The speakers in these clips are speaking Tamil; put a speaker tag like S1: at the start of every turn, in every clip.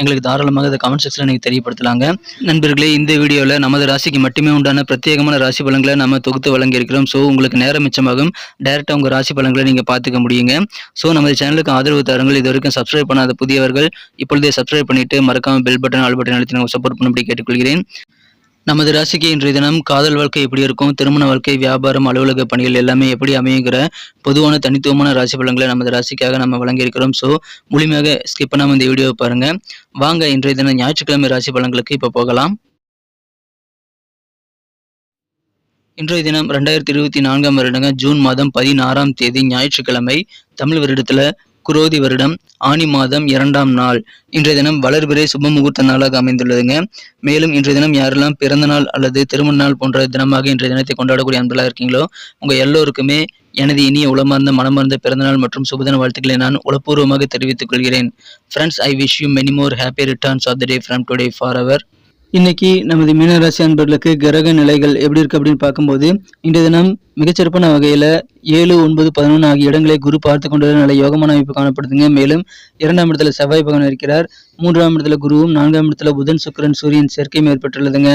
S1: எங்களுக்கு தாராளமாக அதை கமெண்ட் செக்ஷனில் நீங்கள் தெரியப்படுத்தலாங்க. நண்பர்களே இந்த வீடியோவில் நமது ராசிக்கு மட்டுமே உண்டான பிரத்யேகமான ராசி பலன்களை நம்ம தொகுத்து வழங்கியிருக்கிறோம். ஸோ உங்களுக்கு நேரம் மிச்சமாகும். டைரெக்டாக உங்கள் ராசி பலன்களை நீங்கள் பார்த்துக்க முடியுங்க. ஸோ நமது சேனலுக்கு ஆதரவு தாருங்கள். இது வரைக்கும் சப்ஸ்கிரைப் பண்ணாத புதியவர்கள் இப்பொழுதே சப்ஸ்கிரைப் பண்ணிட்டு மறக்காமல் பெல் பட்டன் ஆல் பட்டன் அழுத்தி நாங்கள் சப்போர்ட் பண்ணும்படி கேட்டுக்கொள்கிறேன். நமது ராசிக்கு இன்றைய தினம் காதல் வாழ்க்கை எப்படி இருக்கும்? திருமண வாழ்க்கை வியாபாரம் அலுவலக பணிகள் எல்லாமே எப்படி அமையுங்கிற பொதுவான தனித்துவமான ராசி பலன்களை நமது ராசிக்காக நம்ம வழங்கியிருக்கிறோம். ஸோ முழுமையாக ஸ்கிப் பண்ணாம இந்த வீடியோவை பாருங்க. வாங்க இன்றைய தினம் ஞாயிற்றுக்கிழமை ராசி பலன்களுக்கு இப்போ போகலாம். இன்றைய தினம் ரெண்டாயிரத்தி இருபத்தி நான்காம் வருடங்க ஜூன் மாதம் பதினாறாம் தேதி ஞாயிற்றுக்கிழமை தமிழ் வருடத்துல குரோதி வருடம் ஆனி மாதம் இரண்டாம் நாள். இன்றைய தினம் வளர்பிறை சுப முகூர்த்த நாளாக அமைந்துள்ளதுங்க. மேலும் இன்றைய தினம் யாரெல்லாம் பிறந்த நாள் அல்லது திருமண நாள் போன்ற தினமாக இன்றைய தினத்தை கொண்டாடக்கூடிய அன்பலாக இருக்கீங்களோ உங்க எல்லோருக்குமே எனது இனிய உளமார்ந்த மனமார்ந்த பிறந்தநாள் மற்றும் சுபதின வாழ்த்துக்களை நான் உளப்பூர்வமாக தெரிவித்துக் கொள்கிறேன். Friends I wish you many more happy returns of the day from today for our இன்னைக்கு நமது மீனராசி அன்பர்களுக்கு கிரக நிலைகள் எப்படி இருக்கு அப்படின்னு பார்க்கும்போது இன்றைய தினம் மிகச்சிறப்பான வகையில் ஏழு ஒன்பது பதினொன்று ஆகிய இடங்களை குரு பார்த்து கொண்டு நல்ல யோகமான அமைப்பு காணப்படுதுங்க. மேலும் இரண்டாம் இடத்துல செவ்வாய் பகவான் இருக்கிறார். மூன்றாம் இடத்துல குருவும் நான்காம் இடத்துல புதன் சுக்கிரன் சூரியன் சேர்க்கையும் ஏற்பட்டுள்ளதுங்க.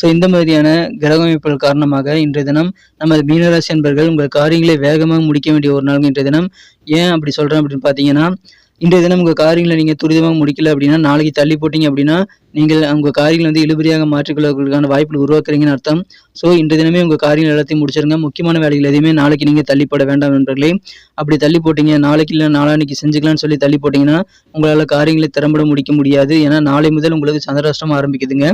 S1: ஸோ இந்த மாதிரியான கிரக அமைப்புகள் காரணமாக இன்றைய தினம் நமது மீனராசி அன்பர்கள் உங்கள் காரியங்களை வேகமாக முடிக்க வேண்டிய ஒரு நாள் இன்றைய தினம். ஏன் அப்படி சொல்கிறேன் அப்படின்னு பார்த்தீங்கன்னா இன்றைய தினம் உங்கள் காரியங்களை நீங்கள் துரிதமாக முடிக்கல அப்படின்னா நாளைக்கு தள்ளி போட்டீங்க அப்படின்னா நீங்கள் உங்கள் காரியங்களை வந்து இழுபறியாக மாற்றிக்கொள்வதற்கான வாய்ப்புகள் உருவாக்குறீங்கன்னு அர்த்தம். ஸோ இன்று தினமே உங்கள் காரியங்கள் எல்லாத்தையும் முடிச்சிருங்க. முக்கியமான வேலைகள் எதையுமே நாளைக்கு நீங்கள் தள்ளிப்பட வேண்டாம் நண்பர்களே. அப்படி தள்ளி போட்டீங்க நாளைக்கு இல்லை நாளான்னைக்கு செஞ்சுக்கலாம்னு சொல்லி தள்ளி போட்டிங்கன்னா உங்களால் காரியங்களை திறம்பட முடிக்க முடியாது. ஏன்னா நாளை முதல் உங்களுக்கு சந்திராஷ்டம் ஆரம்பிக்குதுங்க.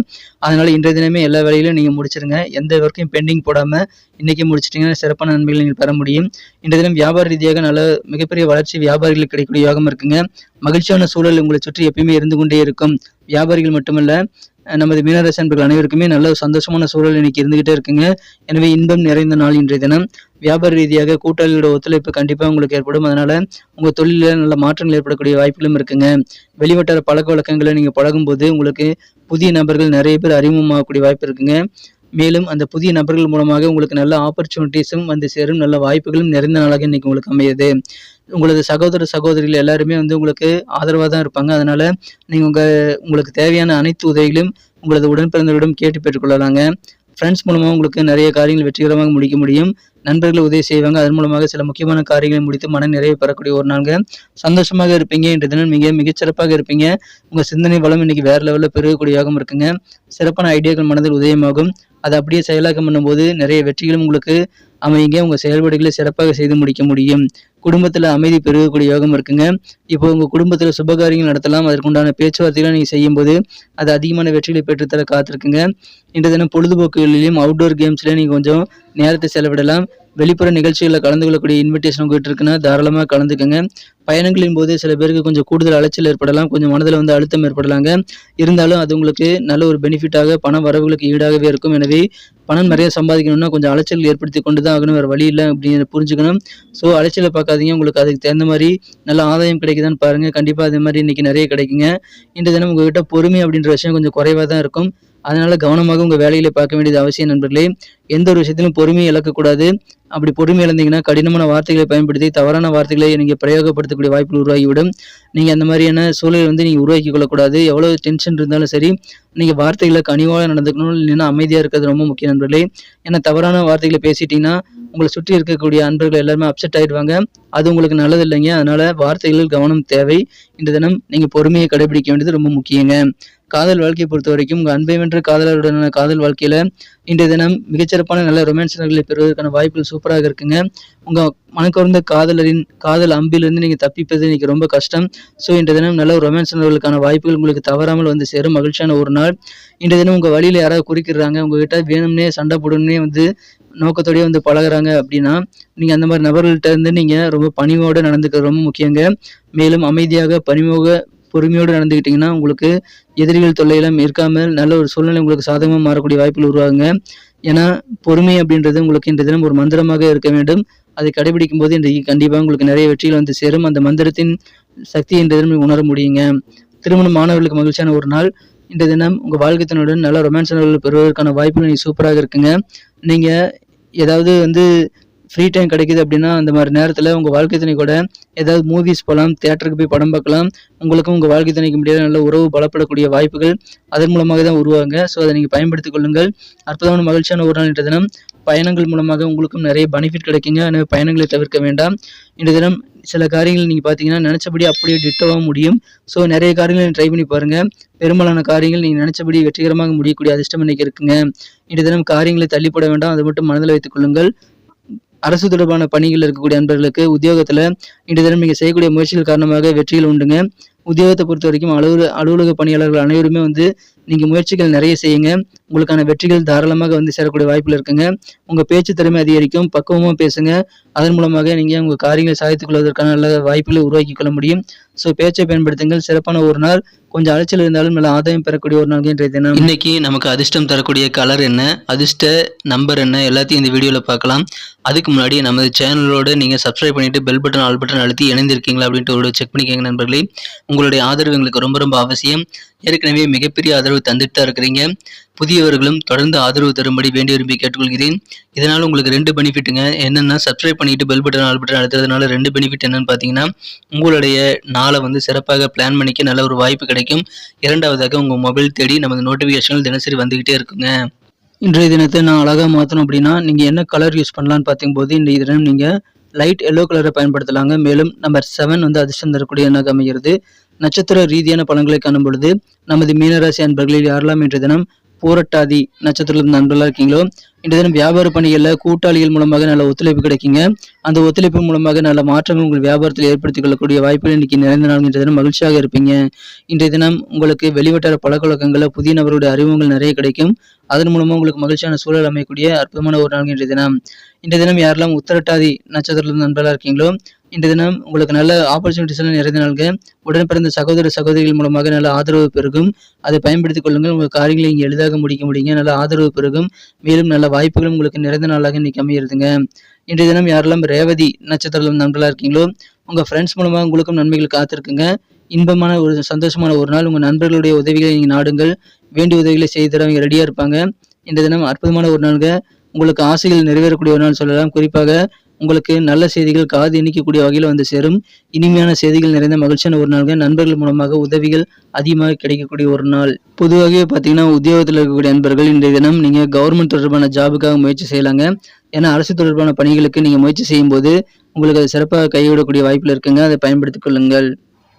S1: அதனால இன்றைய தினமே எல்லா வேலையிலும் நீங்கள் முடிச்சிருங்க. எந்த ஒர்க்கையும் பெண்டிங் போடாமல் இன்னைக்கு முடிச்சிட்டிங்கன்னா சிறப்பான நன்மைகளை நீங்கள் பெற முடியும். இன்றைய தினம் வியாபார ரீதியாக நல்ல மிகப்பெரிய வளர்ச்சி வியாபாரிகளுக்கு கிடைக்கக்கூடிய யோகம் இருக்குங்க. மகிழ்ச்சியான சூழல் உங்களை சுற்றி எப்பயுமே இருந்து கொண்டே இருக்கும். வியாபாரிகள் மட்டுமல்ல நமது மீனராசி அன்பர்கள் அனைவருக்குமே நல்ல சந்தோஷமான சூழல் இன்னைக்கு இருந்துகிட்டே இருக்குங்க. எனவே இன்பம் நிறைந்த நாள் இன்றைய தினம். வியாபார ரீதியாக கூட்டாளிகளோட ஒத்துழைப்பு கண்டிப்பாக உங்களுக்கு ஏற்படும். அதனால உங்கள் தொழிலில் நல்ல மாற்றங்கள் ஏற்படக்கூடிய வாய்ப்புகளும் இருக்குங்க. வெளிவட்டார பழக்க வழக்கங்களை நீங்கள் பழகும்போது உங்களுக்கு புதிய நபர்கள் நிறைய பேர் அறிமுகமாகக்கூடிய வாய்ப்பு இருக்குங்க. மேலும் அந்த புதிய நபர்கள் மூலமாக உங்களுக்கு நல்ல ஆப்பர்ச்சுனிட்டிஸும் வந்து சேரும் நல்ல வாய்ப்புகளும் நிறைந்த நாளாக இன்றைக்கி உங்களுக்கு அமையுது. உங்களது சகோதர சகோதரிகள் எல்லாருமே வந்து உங்களுக்கு ஆதரவாக தான் இருப்பாங்க. அதனால் நீங்கள் உங்கள் உங்களுக்கு தேவையான அனைத்து உதவிகளும் உங்களது உடன்பிறந்தவரிடம் கேட்டு பெற்றுக்கொள்ளலாங்க. ஃப்ரெண்ட்ஸ் மூலமாக உங்களுக்கு நிறைய காரியங்கள் வெற்றிகரமாக முடிக்க முடியும். நண்பர்கள் உதவி செய்வாங்க. அதன் மூலமாக சில முக்கியமான காரியங்களை முடித்து மன நிறைவு பெறக்கூடிய ஒரு நாள்ங்க. சந்தோஷமாக இருப்பீங்க. இன்று தினம் மிக மிகச்சிறப்பாக இருப்பீங்க. உங்கள் சிந்தனை வளம் இன்னைக்கு வேறு லெவலில் பெருகக்கூடியதாகவும் இருக்குங்க. சிறப்பான ஐடியாக்கள் மனதில் உதயமாகும். அதை அப்படியே செயலாக்கம் பண்ணும்போது நிறைய வெற்றிகளும் உங்களுக்கு அமையுங்க. உங்கள் செயல்பாடுகளை சிறப்பாக செய்து முடிக்க முடியும். குடும்பத்தில் அமைதி பெருகக்கூடிய யோகம் இருக்குங்க. இப்போ உங்கள் குடும்பத்தில் சுபகாரியங்கள் நடத்தலாம். அதற்குண்டான பேச்சுவார்த்தைகளை நீங்கள் செய்யும்போது அது அதிகமான வெற்றிகளை பெற்றுத்தர காத்திருக்குங்க. இன்றைய தினம் பொழுதுபோக்குகளிலும் அவுட்டோர் கேம்ஸ்லையும் நீங்கள் கொஞ்சம் நேரத்தை செலவிடலாம். வெளிப்புற நிகழ்ச்சிகளில் கலந்து கொள்ளக்கூடிய இன்விடேஷன் உங்ககிட்ட இருக்குன்னா தாராளமாக கலந்துக்கங்க. பயணங்களின் போது சில பேருக்கு கொஞ்சம் கூடுதல் அலைச்சல் ஏற்படலாம். கொஞ்சம் மனதில் வந்து அழுத்தம் ஏற்படலாங்க. இருந்தாலும் அது உங்களுக்கு நல்ல ஒரு பெனிஃபிட்டாக பண வரவுகளுக்கு ஈடாகவே இருக்கும். எனவே பணம் நிறைய சம்பாதிக்கணும்னா கொஞ்சம் அலைச்சல் ஏற்படுத்தி கொண்டு தான் ஆகணும். வேறு வழி இல்லை அப்படின்னு புரிஞ்சுக்கணும். ஸோ அலைச்சலை பார்க்காதீங்க. உங்களுக்கு அதுக்கு தகுந்த மாதிரி நல்ல ஆதாயம் கிடைக்குதான்னு பாருங்கள் கண்டிப்பாக அது மாதிரி இன்றைக்கி நிறைய கிடைக்குங்க. இன்றைய தினம் உங்கள்கிட்ட பொறுமை அப்படின்ற விஷயம் கொஞ்சம் குறைவாக தான் இருக்கும். அதனால கவனமாக உங்கள் வேலைகளை பார்க்க வேண்டியது அவசியம் நண்பர்களே. எந்த ஒரு விஷயத்திலும் பொறுமையை இழக்கக்கூடாது. அப்படி பொறுமை இழந்தீங்கன்னா கடினமான வார்த்தைகளை பயன்படுத்தி தவறான வார்த்தைகளை நீங்கள் பிரயோகப்படுத்தக்கூடிய வாய்ப்புகள் உருவாகிவிடும். நீங்கள் அந்த மாதிரியான சூழலை வந்து நீங்கள் உருவாக்கி கொள்ளக்கூடாது. எவ்வளோ டென்ஷன் இருந்தாலும் சரி நீங்கள் வார்த்தைகளை கனிவாக நடந்துக்கணும். இல்லைன்னா அமைதியாக இருக்கிறது ரொம்ப முக்கியம் நண்பர்களே. ஏன்னா தவறான வார்த்தைகளை பேசிட்டீங்கன்னா உங்களை சுற்றி இருக்கக்கூடிய அன்பர்கள் எல்லாருமே அப்செட் ஆயிடுவாங்க. அது உங்களுக்கு நல்லது இல்லைங்க. அதனால வார்த்தைகளில் கவனம் தேவை. இந்த தினம் நீங்கள் பொறுமையை கடைபிடிக்க வேண்டியது ரொம்ப முக்கியங்க. காதல் வாழ்க்கையை பொறுத்த வரைக்கும் உங்கள் அன்பை வென்ற காதலருடனான காதல் வாழ்க்கையில் இன்றைய தினம் மிகச்சிறப்பான நல்ல ரொமான்ஸ் பெறுவதற்கான வாய்ப்புகள் சூப்பராக இருக்குங்க. உங்கள் மனக்கவர்ந்த காதலரின் காதல் அம்பிலிருந்து நீங்கள் தப்பிப்பது இன்னைக்கு ரொம்ப கஷ்டம். ஸோ இன்றைய தினம் நல்ல ஒரு ரொமான்ஸ் வாய்ப்புகள் உங்களுக்கு தவறாமல் வந்து சேரும். மகிழ்ச்சியான ஒரு நாள். இன்றைய தினம் உங்கள் வழியில் யாராவது குறிக்கிறாங்க உங்ககிட்ட வேணும்னே சண்டை போடணும்னே வந்து நோக்கத்தோடயே வந்து பழகுறாங்க அப்படின்னா நீங்கள் அந்த மாதிரி நபர்கள்ட்ட இருந்து நீங்கள் ரொம்ப பணிவோடு நடந்துக்கிறது ரொம்ப முக்கியங்க. மேலும் அமைதியாக பணிமுக பொறுமையோடு நடந்துக்கிட்டிங்கன்னா உங்களுக்கு எதிரிகள் தொல்லையெல்லாம் இருக்காமல் நல்ல ஒரு சூழ்நிலை உங்களுக்கு சாதகமாக மாறக்கூடிய வாய்ப்புகள் உருவாகுங்க. ஏன்னா பொறுமை அப்படின்றது உங்களுக்கு இன்றைய தினம் ஒரு மந்திரமாக இருக்க வேண்டும். அதை கடைபிடிக்கும் போது இன்றைக்கு கண்டிப்பாக உங்களுக்கு நிறைய வெற்றிகள் வந்து சேரும். அந்த மந்திரத்தின் சக்தி இன்றைய தினம் உணர முடியுங்க. திருமணம் மாணவர்களுக்கு மகிழ்ச்சியான ஒரு நாள். இன்றைய தினம் உங்கள் வாழ்க்கைத்தினுடன் நல்ல ரொமான்ஸ் பெறுவதற்கான வாய்ப்புகள் நீங்கள் சூப்பராக இருக்குங்க. நீங்கள் ஏதாவது வந்து ஃப்ரீ டைம் கிடைக்குது அப்படின்னா அந்த மாதிரி நேரத்தில் உங்கள் வாழ்க்கை துணை கூட ஏதாவது மூவிஸ் போகலாம் தியேட்டருக்கு போய் படம் பார்க்கலாம். உங்களுக்கும் உங்கள் வாழ்க்கை துணைக்கு முடியாத நல்ல உறவு பலப்படக்கூடிய வாய்ப்புகள் அதன் மூலமாக தான் உருவாங்க ஸோ அதை நீங்கள் பயன்படுத்திக் கொள்ளுங்கள். அற்புதமான மகிழ்ச்சியான ஒரு நாள் இன்றைய தினம். பயணங்கள் மூலமாக உங்களுக்கும் நிறைய பெனிஃபிட் கிடைக்குங்க. எனவே பயணங்களை தவிர்க்க வேண்டாம். இன்றைய தினம் சில காரியங்கள் நீங்கள் பார்த்தீங்கன்னா நினச்சபடி அப்படியே டிட்டோவாக முடியும். ஸோ நிறைய காரியங்களை ட்ரை பண்ணி பாருங்கள் பெரும்பாலான காரியங்கள் நீங்கள் நினச்சபடி வெற்றிகரமாக முடியக்கூடிய அதிர்ஷ்டம் இன்னைக்கு இருக்குங்க. இன்றைய தினம் காரியங்களை தள்ளிப்பட வேண்டாம். அதை மட்டும் மனதில் வைத்துக் கொள்ளுங்கள். அரசு தொடர்பான பணிகள் இருக்கக்கூடிய அன்பர்களுக்கு உத்தியோகத்தில் இன்று தினம் நீங்கள் செய்யக்கூடிய முயற்சிகள் காரணமாக வெற்றிகள் உண்டுங்க. உத்தியோகத்தை பொறுத்த வரைக்கும் அலுவலக அலுவலக பணியாளர்கள் அனைவருமே வந்து நீங்கள் முயற்சிகள் நிறைய செய்யுங்க. உங்களுக்கான வெற்றிகள் தாராளமாக வந்து சேரக்கூடிய வாய்ப்பில் இருக்குங்க. உங்கள் பேச்சு திறமை அதிகரிக்கும் பக்குவமாக பேசுங்க. அதன் மூலமாக நீங்கள் உங்கள் காரியங்களை சாதித்துக் கொள்வதற்கான நல்ல வாய்ப்புகளை உருவாக்கி கொள்ள முடியும். ஸோ பேச்சை பயன்படுத்துங்கள். சிறப்பான ஒரு நாள். கொஞ்சம் அலைச்சல் இருந்தாலும் நல்ல ஆதாயம் பெறக்கூடிய ஒரு நாள் இன்றைய தினம். இன்னைக்கு நமக்கு அதிர்ஷ்டம் தரக்கூடிய கலர் என்ன? அதிர்ஷ்ட நம்பர் என்ன? எல்லாத்தையும் இந்த வீடியோவில் பார்க்கலாம். அதுக்கு முன்னாடி நமது சேனலோடு நீங்கள் சப்ஸ்கிரைப் பண்ணிவிட்டு பெல் பட்டன் ஆல் பட்டன் அழுத்தி இணைந்திருக்கீங்களா அப்படின்ட்டு ஒரு செக் பண்ணிக்கோங்க நண்பர்களே. உங்களுடைய ஆதரவு எங்களுக்கு ரொம்ப ரொம்ப அவசியம். ஏற்கனவே மிகப்பெரிய ஆதரவு தந்துட்டு தான் இருக்கிறீங்க. புதியவர்களும் தொடர்ந்து ஆதரவு தரும்படி வேண்டி விரும்பி கேட்டுக்கொள்கிறேன். இதனால் உங்களுக்கு ரெண்டு பெனிஃபிட்டுங்க என்னென்னா சப்ஸ்கிரைப் பண்ணிட்டு பெல் பட்டன் ஆல் பட்டன் அழுத்துறதுனால ரெண்டு பெனிஃபிட் என்னன்னு பார்த்தீங்கன்னா உங்களுடைய நாளை வந்து சிறப்பாக பிளான் பண்ணிக்க நல்ல ஒரு வாய்ப்பு கிடைக்கும். இரண்டாவதாக உங்கள் மொபைல் தேடி நமது நோட்டிஃபிகேஷன்கள் தினசரி வந்துக்கிட்டே இருக்குங்க. இன்றைய தினத்தை நான் அழகாக மாற்றணும் அப்படின்னா நீங்கள் என்ன கலர் யூஸ் பண்ணலான்னு பார்க்கும்போது இந்த தினம் நீங்கள் லைட் எல்லோ கலரை பயன்படுத்தலாங்க. மேலும் நம்பர் செவன் வந்து அதிர்ஷ்டம் தரக்கூடிய எண்ணாக அமைகிறது. நட்சத்திர ரீதியான பலன்களை காணும் பொழுது நமது மீனராசி அன்பர்களில் யாரெல்லாம் இன்றைய தினம் பூரட்டாதி நட்சத்திரத்தில் நண்பர்களாக இருக்கீங்களோ இன்றைய தினம் வியாபார பணிகளில் கூட்டாளிகள் மூலமாக நல்ல ஒத்துழைப்பு கிடைக்குங்க. அந்த ஒத்துழைப்பு மூலமாக நல்ல மாற்றங்கள் உங்கள் வியாபாரத்தில் ஏற்படுத்திக் கொள்ளக்கூடிய வாய்ப்புகள் இன்னைக்கு நிறைந்த நாள் இன்றைய தினம் மகிழ்ச்சியாக இருப்பீங்க. இன்றைய தினம் உங்களுக்கு வெளிவட்டார பழக்கவழக்கங்களில் புதிய நபருடைய அறிமுகங்கள் நிறைய கிடைக்கும். அதன் மூலமாக உங்களுக்கு மகிழ்ச்சியான சூழல் அமையக்கூடிய அற்புதமான ஒரு நாள் இன்றைய தினம். இன்றைய தினம் யாரெல்லாம் உத்தரட்டாதி நட்சத்திரத்தில் நண்பர்களாக இருக்கீங்களோ இன்றைய தினம் உங்களுக்கு நல்ல ஆப்பர்ச்சுனிட்டிஸ் எல்லாம் நிறைந்த நாள்க. உடன் பிறந்த சகோதர சகோதரிகள் மூலமாக நல்ல ஆதரவு பெருகும். அதை பயன்படுத்திக் கொள்ளுங்கள். உங்கள் காரியங்களை இங்கே எளிதாக முடிக்க முடியுங்க. நல்ல ஆதரவு பெருகும். மேலும் நல்ல வாய்ப்புகளும் உங்களுக்கு நிறைந்த நாளாக இன்னைக்கு அமையிருதுங்க இன்றைய தினம் யாரெல்லாம் ரேவதி நட்சத்திரம் நண்பர்களாக இருக்கீங்களோ உங்கள் ஃப்ரெண்ட்ஸ் மூலமாக உங்களுக்கும் நன்மைகள் காத்திருக்குங்க. இன்பமான ஒரு சந்தோஷமான ஒரு நாள் உங்கள் நண்பர்களுடைய உதவிகளை நீங்கள் நாடுங்கள். வேண்டிய உதவிகளை செய்து தர அவங்க ரெடியாக இருப்பாங்க. இன்றைய தினம் அற்புதமான ஒரு நாளுங்க உங்களுக்கு ஆசைகள் நிறைவேறக்கூடிய ஒரு நாள் சொல்லலாம். குறிப்பாக உங்களுக்கு நல்ல செய்திகள் காது இணைக்கக்கூடிய வகையில் வந்து சேரும். இனிமையான செய்திகள் நிறைந்த மகிழ்ச்சியான ஒரு நாள்கள் நண்பர்கள் மூலமாக உதவிகள் அதிகமாக கிடைக்கக்கூடிய ஒரு நாள். பொதுவாகவே பார்த்தீங்கன்னா உத்தியோகத்தில் இருக்கக்கூடிய நண்பர்கள் இன்றைய தினம் நீங்கள் கவர்மெண்ட் தொடர்பான ஜாபுக்காக முயற்சி செய்யலாங்க. ஏன்னா அரசு தொடர்பான பணிகளுக்கு நீங்கள் முயற்சி செய்யும்போது உங்களுக்கு அது சிறப்பாக கைவிடக்கூடிய வாய்ப்பில் இருக்குங்க. அதை பயன்படுத்திக் கொள்ளுங்கள்.